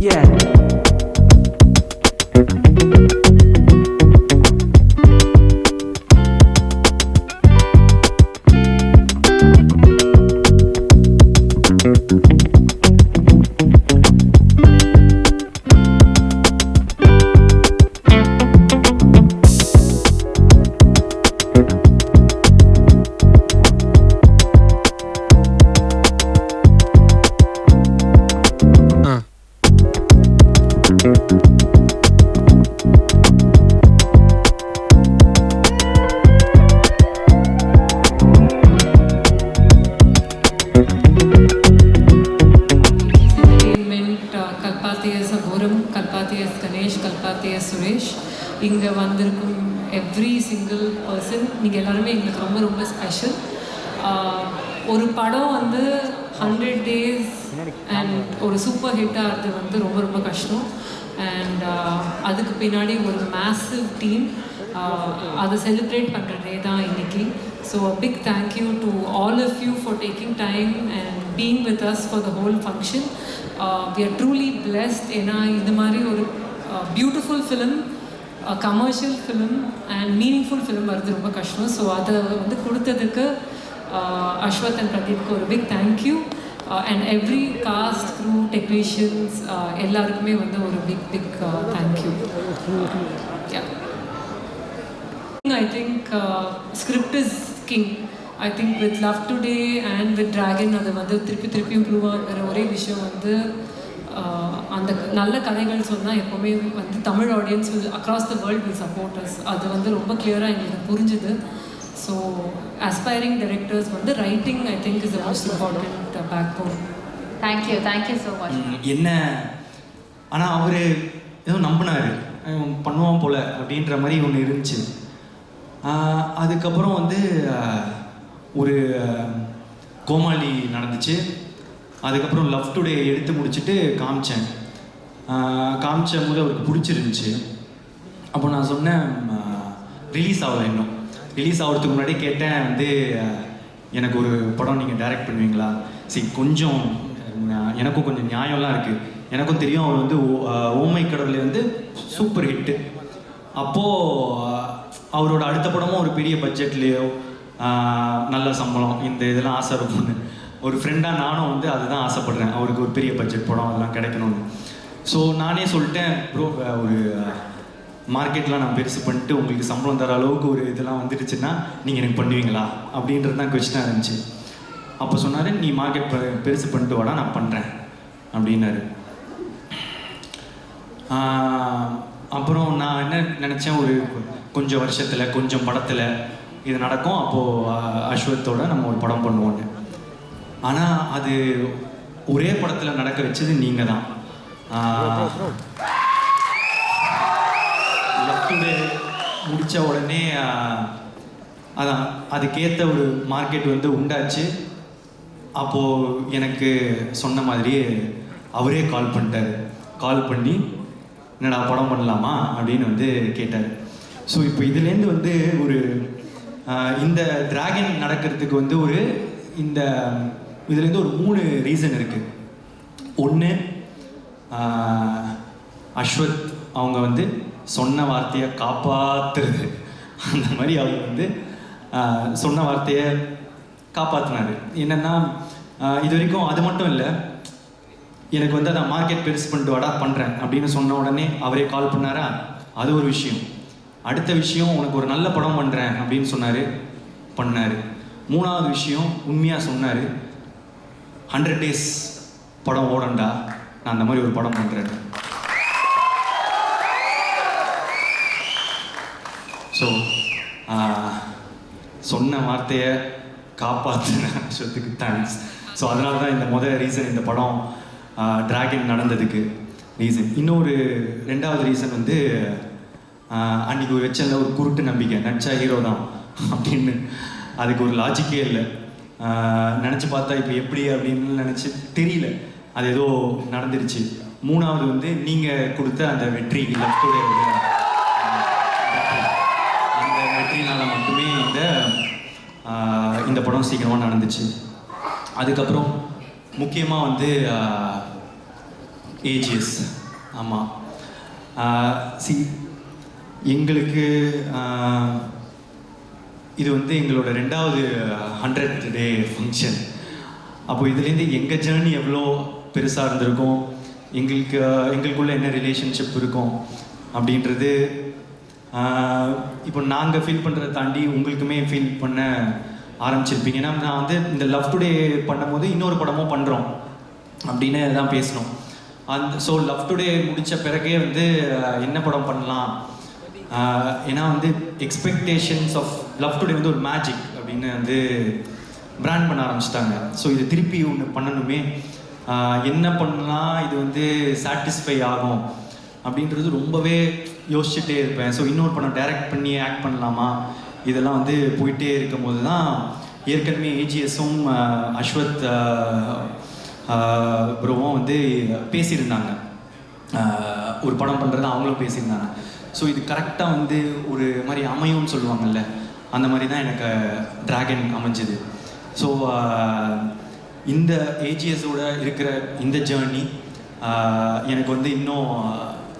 Yeah. ஒரு படம் வந்து ஹண்ட்ரட் டேஸ் அண்ட் ஒரு சூப்பர் ஹிட் ஆகிறது வந்து ரொம்ப ரொம்ப கஷ்டம். அண்ட் அதுக்கு பின்னாடி ஒரு மேசிவ் டீம் அதை செலிப்ரேட் பண்ணுற டே தான் இன்றைக்கி so big thank you to all of you for taking time and being with us for the whole function we are truly blessed ஏன்னா இது மாதிரி ஒரு beautiful film commercial film and meaningful film வருது ரொம்ப கஷ்டம். So அதை வந்து கொடுத்ததுக்கு uh, அஸ்வத் அண்ட் பிரதீப்க்கு ஒரு big thank you and every cast crew technicians எல்லாருக்குமே வந்து ஒரு big big thank you yeah I think uh, script is king. I think with Love Today and with Dragon அதை வந்து திருப்பி திருப்பி இம்ப்ரூவ் ஆகிற ஒரே விஷயம் வந்து uh, அந்த நல்ல கதைகள் சொன்னால் எப்போவுமே வந்து Tamil audience across the world will support us அது வந்து ரொம்ப கிளியராக எங்களுக்கு புரிஞ்சுது. ஸோ aspiring directors வந்து writing I think is most important backbone thank you thank you so much என்ன? ஆனால் அவர் ஏதோ நம்பினார். பண்ணுவான் போல அப்படின்ற மாதிரி ஒன்று இருந்துச்சு. அதுக்கப்புறம் வந்து ஒரு கோமாளி நடந்துச்சு. அதுக்கப்புறம் லவ் டுடே எடுத்து முடிச்சுட்டு காமிச்சேன். காமிச்ச போது அவருக்கு பிடிச்சிருந்துச்சு. அப்போ நான் சொன்னேன் ரிலீஸ் ஆகலை இன்னும். ரிலீஸ் ஆகிறதுக்கு முன்னாடி கேட்டேன் வந்து எனக்கு ஒரு படம் நீங்கள் டைரக்ட் பண்ணுவீங்களா? சரி கொஞ்சம் எனக்கும் கொஞ்சம் நியாயம்லாம் இருக்குது எனக்கும் தெரியும் அவர் வந்து ஓமை கடவுளே வந்து சூப்பர் ஹிட்டு அப்போது அவரோட அடுத்த படமும் ஒரு பெரிய பட்ஜெட்லேயோ நல்ல சம்பளம் இந்த இதெல்லாம் ஆசை இருக்கும்னு. ஒரு ஃப்ரெண்டாக நானும் வந்து அதுதான் ஆசைப்படுறேன். அவருக்கு ஒரு பெரிய பட்ஜெட் படம் அதெல்லாம் கிடைக்கணும்னு. ஸோ நானே சொல்லிட்டேன் ப்ரோ ஒரு மார்க்கெட்லாம் நான் பெருசு பண்ணிட்டு உங்களுக்கு சம்பளம் தர அளவுக்கு ஒரு இதெல்லாம் வந்துடுச்சுன்னா நீங்கள் எனக்கு பண்ணுவீங்களா? அப்படின்றது தான் கொஸ்டினாக இருந்துச்சு. அப்போ சொன்னார் நீ மார்க்கெட் பெருசு பண்ணிட்டு வாடா நான் பண்ணுறேன் அப்படின்னாரு. அப்புறம் நான் என்ன நினச்சேன் ஒரு கொஞ்சம் வருஷத்தில் கொஞ்சம் படத்தில் இது நடக்கும். அப்போது அஸ்வத்தோட நம்ம ஒரு படம் பண்ணுவோன்னு. ஆனால் அது ஒரே படத்தில் நடக்க வச்சது நீங்கள் தான் லெஃப்டுடே முடித்த உடனே அதான் அதுக்கேற்ற ஒரு மார்க்கெட் வந்து உண்டாச்சு. அப்போது எனக்கு சொன்ன மாதிரியே அவரே கால் பண்ணிட்டார். கால் பண்ணி என்னடா படம் பண்ணலாமா? அப்படின்னு வந்து கேட்டார். ஸோ இப்போ இதுலேருந்து வந்து ஒரு இந்த டிராகன் நடக்கிறதுக்கு வந்து ஒரு இந்த இதுலேருந்து ஒரு மூணு ரீசன் இருக்குது ஒன்று அஸ்வத் அவங்க வந்து சொன்ன வார்த்தையை காப்பாத்துறது. அந்த மாதிரி அவர் வந்து சொன்ன வார்த்தையை காப்பாற்றினார் என்னென்னா இது வரைக்கும் அது மட்டும் இல்லை எனக்கு வந்து அதை மார்க்கெட் பெருசு பண்ணிட்டு வாடா பண்ணுறேன் அப்படின்னு சொன்ன உடனே அவரே கால் பண்ணாரா? அது ஒரு விஷயம். அடுத்த விஷயம் உனக்கு ஒரு நல்ல படம் பண்ணுறேன் அப்படின்னு சொன்னார் பண்ணார். மூணாவது விஷயம் உண்மையாக சொன்னார் ஹண்ட்ரட் டேஸ் படம் ஓடண்டா நான் அந்த மாதிரி ஒரு படம் பண்ணுறேன் ஸோ சொன்ன வார்த்தையை காப்பாற்றின விஷயத்துக்கு தேங்க்ஸ் ஸோ அதனால தான் இந்த முதல் ரீசன் இந்த படம் டிராகன் நடந்ததுக்கு ரீசன் இன்னொரு ரெண்டாவது ரீசன் வந்து அன்னைக்கு ஒரு வச்சல ஒரு குருட்டு நம்பிக்கை நடிச்சா ஹீரோ தான் அப்படின்னு. அதுக்கு ஒரு லாஜிக்கே இல்லை. நினச்சி பார்த்தா இப்போ எப்படி அப்படின்னு நினச்சி தெரியல. அது ஏதோ நடந்துருச்சு. மூணாவது வந்து நீங்கள் கொடுத்த அந்த வெற்றி லெஃப்டோடைய இந்த படம் சீக்கிரமாக நடந்துச்சு. அதுக்கப்புறம் முக்கியமாக வந்து ஏஜிஎஸ் ஆமாம் சி எங்களுக்கு இது வந்து எங்களோட ரெண்டாவது ஹண்ட்ரட் டே ஃபங்க்ஷன் அப்போ இதுலேருந்து எங்கள் ஜேர்னி எவ்வளோ பெருசாக இருந்திருக்கும்? எங்களுக்கு எங்களுக்குள்ள என்ன ரிலேஷன்ஷிப் இருக்கும்? அப்படின்றது இப்போ நாங்கள் ஃபீல் பண்ணுறதை தாண்டி உங்களுக்குமே ஃபீல் பண்ண ஆரம்பிச்சிருப்பீங்க. ஏன்னா நான் வந்து இந்த லவ் டுடே பண்ணும்போது இன்னொரு படமும் பண்ணுறோம் அப்படின்னு தான் பேசணும். அந்த ஸோ லவ் டுடே முடித்த பிறகே வந்து என்ன படம் பண்ணலாம்? ஏன்னா வந்து எக்ஸ்பெக்டேஷன்ஸ் ஆஃப் லவ் டுடே வந்து ஒரு மேஜிக் அப்படின்னு வந்து பிராண்ட் பண்ண ஆரம்பிச்சிட்டாங்க. ஸோ இது திருப்பி ஒன்று பண்ணணுமே. என்ன பண்ணலாம்? இது வந்து சாட்டிஸ்ஃபை ஆகும் அப்படின்றது ரொம்பவே யோசிச்சுட்டே இருப்பேன். ஸோ இன்னொரு படம் டைரக்ட் பண்ணி ஆக்ட் பண்ணலாமா? இதெல்லாம் வந்து போயிட்டே இருக்கும் போது தான் ஏற்கனவே ஏஜிஎஸும் அஸ்வத் ப்ரோவும் வந்து பேசியிருந்தாங்க. ஒரு படம் பண்ணுறது அவங்களும் பேசியிருந்தாங்க. ஸோ இது கரெக்டாக வந்து ஒரு மாதிரி அமையும்னு சொல்லுவாங்கல்ல. அந்த மாதிரி தான் எனக்கு ட்ராகன் அமைஞ்சுது. ஸோ இந்த ஏஜிஎஸோட இருக்கிற இந்த ஜேர்னி எனக்கு வந்து இன்னும்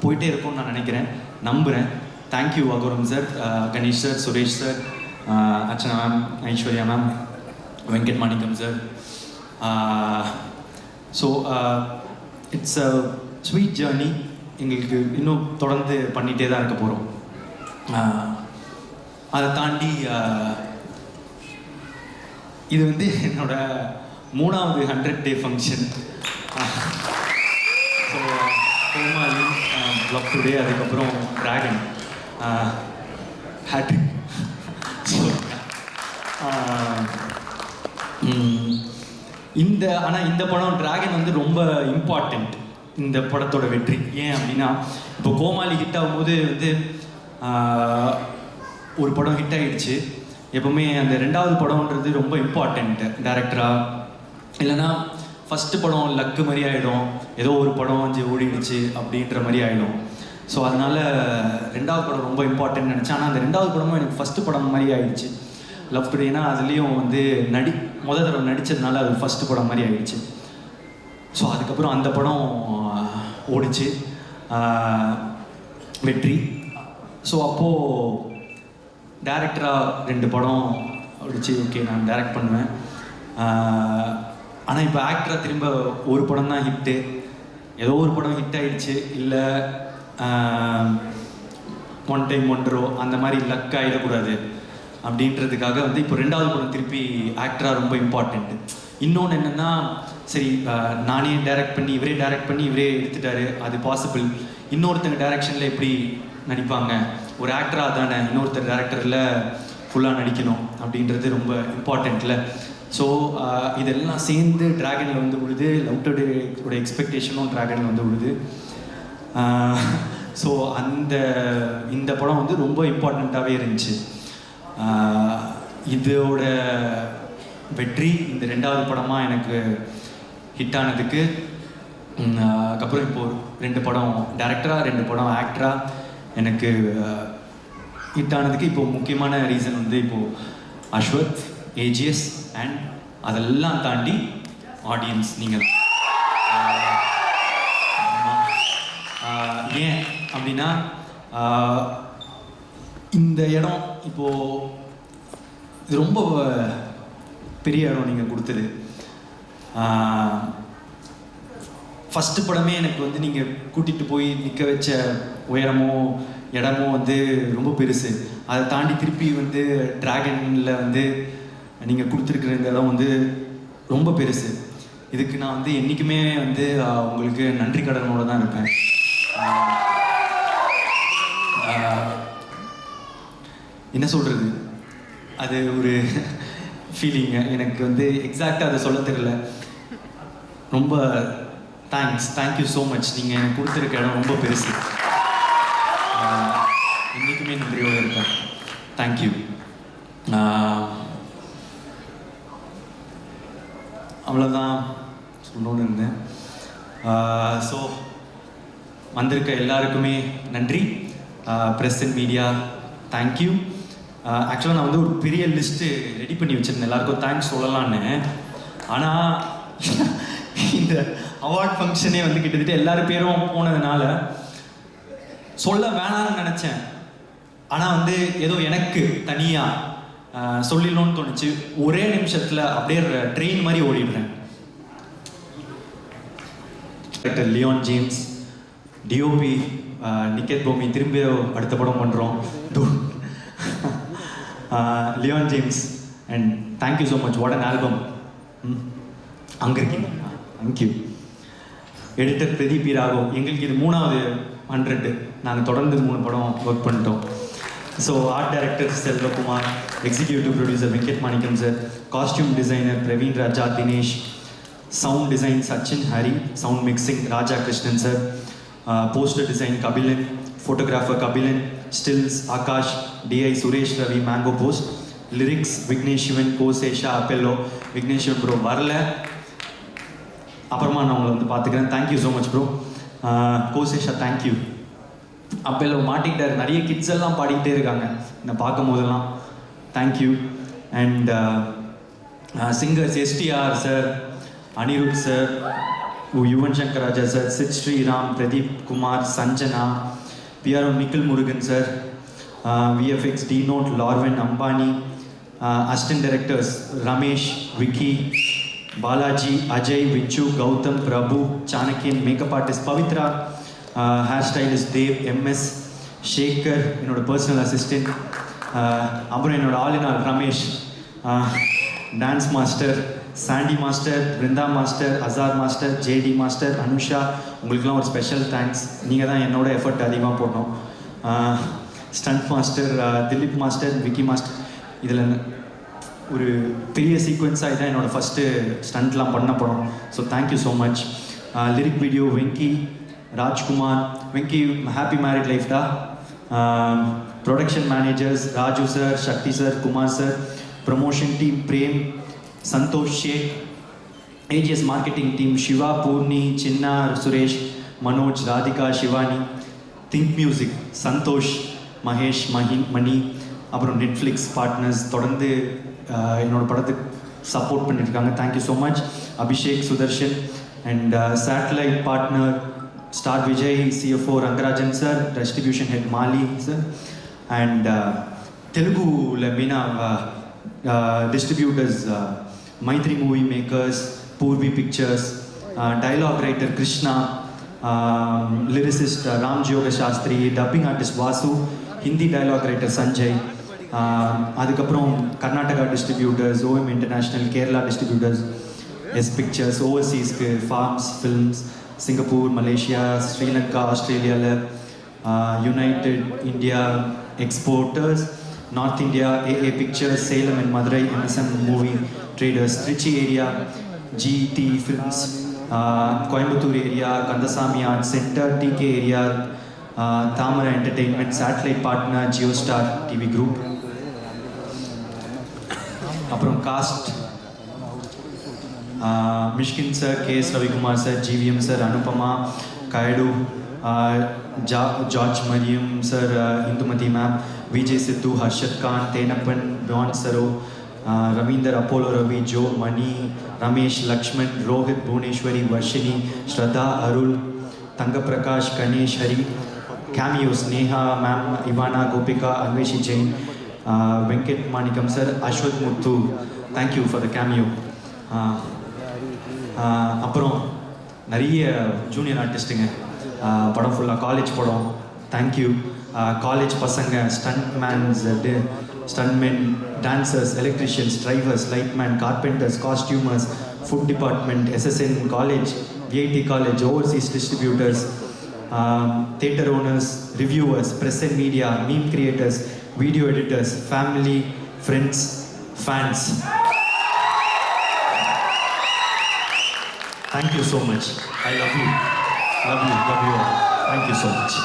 போயிட்டே இருக்கும்னு நான் நினைக்கிறேன். நம்புகிறேன் thank you Aghoram sir Ganesh sir Suresh sir Archana ma'am Aishwarya ma'am Venkat Manickam sir so it's a sweet journey எங்களுக்கு இன்னும் தொடர்ந்து பண்ணிகிட்டே தான் இருக்க போகிறோம் uh, அதை தாண்டி uh, இது வந்து என்னோட மூணாவது hundred day function so Comali Love Today அதுக்கப்புறம் ட்ராகன் ஹேட்ரிக் இந்த ஆனால் இந்த படம் டிராகன் வந்து ரொம்ப இம்பார்ட்டண்ட் இந்த படத்தோட வெற்றி. ஏன் அப்படின்னா இப்போ கோமாளி ஹிட் ஆகும்போது வந்து ஒரு படம் ஹிட் ஆகிடுச்சு எப்பவுமே அந்த ரெண்டாவது படம்ன்றது ரொம்ப இம்பார்ட்டண்ட்டு டேரக்டராக இல்லைன்னா ஃபஸ்ட்டு படம் லக்கு மாதிரி ஆகிடும் ஏதோ ஒரு படம் வந்து ஓடிடுச்சு அப்படின்ற மாதிரி ஆகிடும் ஸோ அதனால் ரெண்டாவது படம் ரொம்ப இம்பார்ட்டன்ட் நினச்சேன். ஆனால் அந்த ரெண்டாவது படமும் எனக்கு ஃபஸ்ட்டு படம் மாதிரி ஆகிடுச்சு லவ் டுடேனா அதுலேயும் வந்து நடி முத தடவை நடித்ததுனால அது ஃபஸ்ட்டு படம் மாதிரி ஆகிடுச்சு ஸோ அதுக்கப்புறம் அந்த படம் ஓடிச்சு. வெற்றி. ஸோ அப்போது டேரக்டராக ரெண்டு படம் ஓடிச்சு. ஓகே நான் டைரக்ட் பண்ணுவேன். ஆனால் இப்போ ஆக்டராக திரும்ப ஒரு படம் தான் ஹிட்டு ஏதோ ஒரு படம் ஹிட் ஆயிடுச்சு. இல்லை ஒன் டைம் ஒன்றோ அந்த மாதிரி லக் ஆகிடக்கூடாது அப்படின்றதுக்காக வந்து இப்போ ரெண்டாவது படம் திருப்பி ஆக்டராக ரொம்ப இம்பார்ட்டண்ட்டு இன்னொன்று என்னென்னா சரி நானே டைரக்ட் பண்ணி இவரே டைரக்ட் பண்ணி இவரே எடுத்துட்டாரு. அது பாசிபிள் இன்னொருத்தங்க டைரக்ஷனில் எப்படி நடிப்பாங்க? ஒரு ஆக்டராக தானே இன்னொருத்தர் டேரக்டரில் ஃபுல்லாக நடிக்கணும் அப்படின்றது ரொம்ப இம்பார்ட்டண்ட்டில் ஸோ uh, இதெல்லாம் சேர்ந்து ட்ராகனில் வந்து விழுது. லவ் எக்ஸ்பெக்டேஷனும் ட்ராகனில் வந்து விழுது. Uh, ஸோ அந்த இந்த படம் வந்து ரொம்ப இம்பார்ட்டண்ட்டாகவே இருந்துச்சு. Uh, இதோட வெற்றி இந்த ரெண்டாவது படமாக எனக்கு ஹிட் ஆனதுக்கு அதுக்கப்புறம் இப்போ ரெண்டு படம் டேரக்டராக ரெண்டு படம் ஆக்டராக எனக்கு ஹிட் ஆனதுக்கு இப்போது முக்கியமான ரீசன் வந்து இப்போது அஸ்வத். ஏஜிஎஸ் அண்ட் அதெல்லாம் தாண்டி ஆடியன்ஸ் நீங்கள் ஏன் அப்படின்னா இந்த இடம் இப்போது இது ரொம்ப பெரிய இடம் நீங்கள் கொடுத்தது. ஃபஸ்ட்டு படமே எனக்கு வந்து நீங்கள் கூட்டிகிட்டு போய் நிற்க வச்ச உயரமோ இடமோ வந்து ரொம்ப பெருசு. அதை தாண்டி திருப்பி வந்து டிராகனில் வந்து நீங்கள் கொடுத்துருக்குற இந்த இடம் வந்து ரொம்ப பெருசு. இதுக்கு நான் வந்து என்றைக்குமே வந்து உங்களுக்கு நன்றி கடனோடு தான் இருப்பேன். என்ன சொல்கிறது அது ஒரு ஃபீலிங்கு எனக்கு வந்து எக்ஸாக்டாக அதை சொல்ல தெரியல. ரொம்ப தேங்க்ஸ் தேங்க்யூ ஸோ மச் நீங்கள் எனக்கு கொடுத்துருக்க இடம் ரொம்ப பெருசு. என்றைக்குமே நன்றியோடு இருப்பேன். தேங்க்யூ இருந்தேன் ஸோ வந்திருக்க எல்லாருக்குமே நன்றி. ப்ரெஸ் அண்ட் மீடியா தேங்க்யூ ஆக்சுவலாக நான் வந்து ஒரு பெரிய லிஸ்ட்டு ரெடி பண்ணி வச்சுருந்தேன். எல்லாருக்கும் தேங்க்ஸ் சொல்லலான்னு ஆனால் இந்த அவார்ட் ஃபங்க்ஷனே வந்து கிட்டத்தட்ட எல்லாரும் பேரும் போனதுனால சொல்ல வேணாம்னு நினச்சேன். ஆனால் வந்து ஏதோ எனக்கு தனியாக சொல்லிடணும்னு தோணுச்சு. ஒரே நிமிஷத்தில் அப்படியே ட்ரெயின் மாதிரி ஓடிடுறேன். Director Leon James DOP Niketh Bhoomi திரும்பி அடுத்த படம் பண்ணுறோம் Leon James and thank you so much what an album அங்கே இருக்கீங்க. Thank you editor Pradeep P Raghav எங்களுக்கு இது மூணாவது ஹண்ட்ரட் நாங்கள் தொடர்ந்து மூணு படம் ஒர்க் பண்ணிட்டோம். So art director Selvakumar executive producer Venkat Manickam sir costume designer Praveen Raja Dinesh sound design Sachin Hari sound mixing Raja Krishnan sir poster design Kabilan photographer Kabilan stills Akash DI Suresh Ravi Mango Post lyrics Vignesh Shivan Kosesha அப்பெல்லோ Vignesh Shivan bro வரல. அப்புறமா நான் உங்களை வந்து பார்த்துக்கிறேன். Thank you so much bro Kosesha thank you அப்பெல்லோ மாட்டிக்கிட்டார். நிறைய kids எல்லாம் பாடிக்கிட்டே இருக்காங்க. என்னை பார்க்கும் போதெல்லாம் thank you and singers STR sir Anirudh sir Yuvan Shankar Raja sir Sid Sriram Pradeep Kumar Sanjana PRO Nikhil Murugan sir VFX D note லார்வன் Ambani assistant directors Ramesh Vicky Balaji Ajay Vichu Gautham Prabhu Chanakyan makeup artist Pavithra hair stylist Dev MS Shekar என்னோட personal assistant அப்புறம் என்னோட all Ramesh dance master Sandy master Brinda master Azhar master JD master Anusha உங்களுக்குலாம் ஒரு special thanks நீங்கள் தான் என்னோட effort அதிகமாக போடணும். Stunt master Dhilip master Vicky master இதில் ஒரு பெரிய சீக்வன்ஸாக இதான் என்னோடய ஃபஸ்ட்டு ஸ்டண்ட்லாம் பண்ண படம் so thank you so much lyric video Venki Rajkumar Venki happy married லைஃப்டா production managers Raju sir Sakthi sir Kumar sir promotion team Prem Santhosh Sheikh AGS marketing team Siva Poorni Chinna Suresh Manoj Radhika Sivani think music Santhosh Mahesh Mahi Mani அப்புறம் Netflix partners தொடர்ந்து ஆஹ், என்னோட படத்துக்கு support பண்ணியிருக்காங்க thank you so much Abhishek Sudarshan and satellite partner Star Vijay CFO Rangarajan sir distribution head Mali sir and தெலுங்குல மெயினாக distributors Mythri movie makers Purvi pictures dialogue writer Krishna lyricist Ram Joga Shastri dubbing artist Vasu Hindi dialogue writer Sanjay அதுக்கப்புறம் Karnataka distributors OM international Kerala distributors S pictures ஓவர்சீஸ்க்கு farms films Singapore Malaysia Sri Lanka ஆஸ்திரேலியாவில் united India exporters north India AA pictures Salem and Madurai MSM movie traders Trichy area GD films Coimbatore area Kandasamy art centre TK area Thamarai entertainment satellite partner Jio star TV group அப்புறம் cast Mysskin sir K S Ravikumar sir GVM sir Anupama Kayadu Jha George Mariam sir Indumathi ma'am Vijay Siddhu Harshath Khan Thenappan Don Saro Ravinder Apollo Ravi Jo Mani Ramesh Lakshman Rohit Bhuvaneshwari Varshini Shraddha Arul Thangaprakash Ganesh Hari cameos Neha ma'am Ivana Gopika Anveshi Jain Venkat Manickam sir Aswath Muthu. Thank you for the cameo அப்புறம் நிறைய junior ஆர்டிஸ்ட்டுங்க படம் ஃபுல்லாக college படம். Thank you college பசங்க stunt mans stuntmen dancers electricians drivers lightman carpenters costumers food department SSN college VIT college overseas distributors theatre owners reviewers press and media meme creators video editors family friends fans thank you so much I love you love you love you thank you so much.